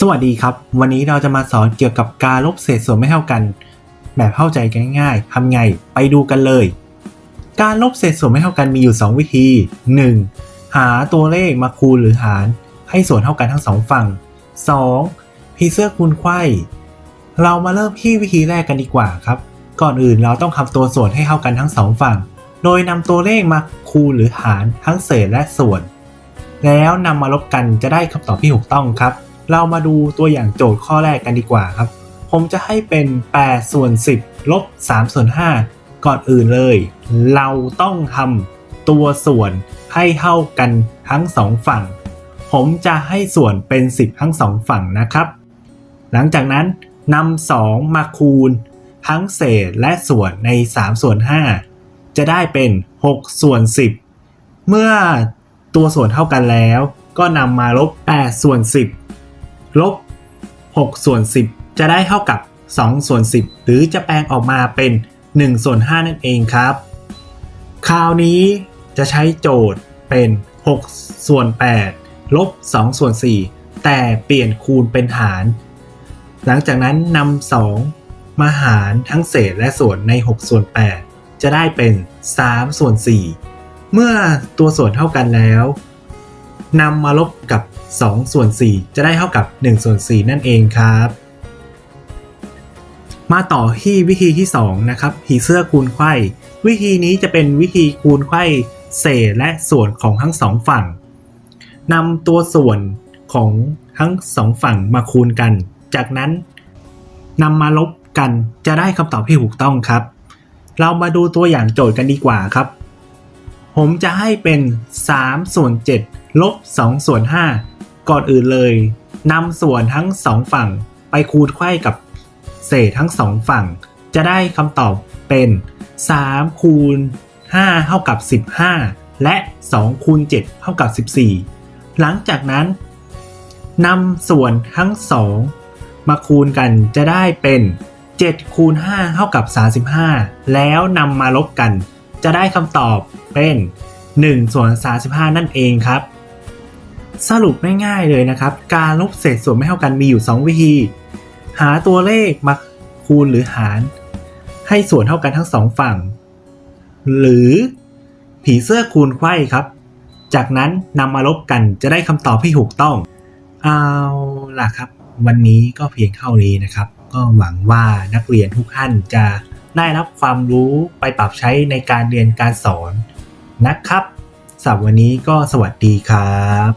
สวัสดีครับ วันนี้เราจะมาสอนเกี่ยวกับการลบเศษส่วนไม่เท่ากัน แบบเข้าใจกันง่ายๆทำไงไปดูกันเลย การลบเศษส่วนไม่เท่ากันมีอยู่ 2 วิธี 1. หาตัวเลขมาคูณหรือหาร ให้ส่วนเท่ากันทั้งสองฝั่ง 2. พีเสื้อคูณไขว้เรามาเริ่มที่วิธีแรกกันดีกว่าครับ ก่อนอื่นเราต้องทำตัวส่วนให้เท่ากันทั้งสองฝั่ง โดยนำตัวเลขมาคูณหรือหารทั้งเศษและส่วน แล้วนำมาลบกันจะได้คำตอบที่ถูกต้องครับ เรามาดูตัวอย่างโจทย์ข้อแรกกันดีกว่าครับ ผมจะให้เป็น 8 ส่วน 10 ลบ 3 ส่วน 5 ก่อนอื่นเลย เราต้องทำตัวส่วนให้เท่ากันทั้งสองฝั่ง ผมจะให้ส่วนเป็น 10 ทั้งสองฝั่งนะครับ หลังจากนั้นนำ2มาคูณ ทั้งเศษและส่วนใน 3 ส่วน 5 จะได้เป็น 6 ส่วน 10 เมื่อตัวส่วนเท่ากันแล้ว ก็นำมาลบ 8 ส่วน 10 ลบ6ส่วน10 จะได้เท่ากับ2ส่วน10 หรือจะแปลงออกมาเป็น1ส่วน5นั่นเองครับ คราวนี้จะใช้โจทย์เป็น 6 ส่วน 8 ลบ 2 ส่วน 4 แต่เปลี่ยนคูณเป็นหาร หลังจากนั้นนำ2มาหารทั้งเศษและส่วนใน 6 ส่วน 8 จะได้เป็น 3 ส่วน 4 เมื่อตัวส่วนเท่ากันแล้วนำมาลบกับ 2 ส่วน 4 จะได้เท่ากับ 1 ส่วน 4 นั่นเองครับ มาต่อที่วิธีที่ 2 นะครับผีเสื้อคูณไขว้วิธีนี้จะเป็นวิธีคูณไขว้เศษและส่วนของทั้งสองฝั่งนำตัวส่วนของทั้งสองฝั่งมาคูณกัน จากนั้นนำมาลบกันจะได้คำตอบที่ถูกต้องครับ เรามาดูตัวอย่างโจทย์กันดีกว่าครับ ผมจะให้เป็น 3 ส่วน 7 ลบ 2 ส่วน 5 ก่อนอื่นเลยนำส่วนทั้งสองฝั่งไปคูณไข้กับเศษทั้งสองฝั่ง จะได้คำตอบเป็น3คูณ5เท่ากับ 15 และ2คูณ7เท่ากับ 14 หลังจากนั้นนำส่วนทั้งสองมาคูณกันจะได้เป็น7คูณ5เท่ากับ 35 แล้วนำมาลบกัน จะได้คำตอบเป็น1ส่วน35 นั่นเองครับ สรุปง่ายๆเลยนะครับ การลบเศษส่วนไม่เท่ากันมีอยู่ 2 วิธี หาตัวเลขมาคูณหรือหาร ให้ส่วนเท่ากันทั้งสองฝั่ง หรือผีเสื้อคูณไขว้ครับ จากนั้นนำมาลบกันจะได้คำตอบที่ถูกต้อง เอาล่ะครับ วันนี้ก็เพียงเท่านี้นะครับ ก็หวังว่านักเรียนทุกท่านจะได้รับความรู้ไปปรับใช้ในการเรียนการสอนนะครับสำหรับวันนี้ก็สวัสดีครับ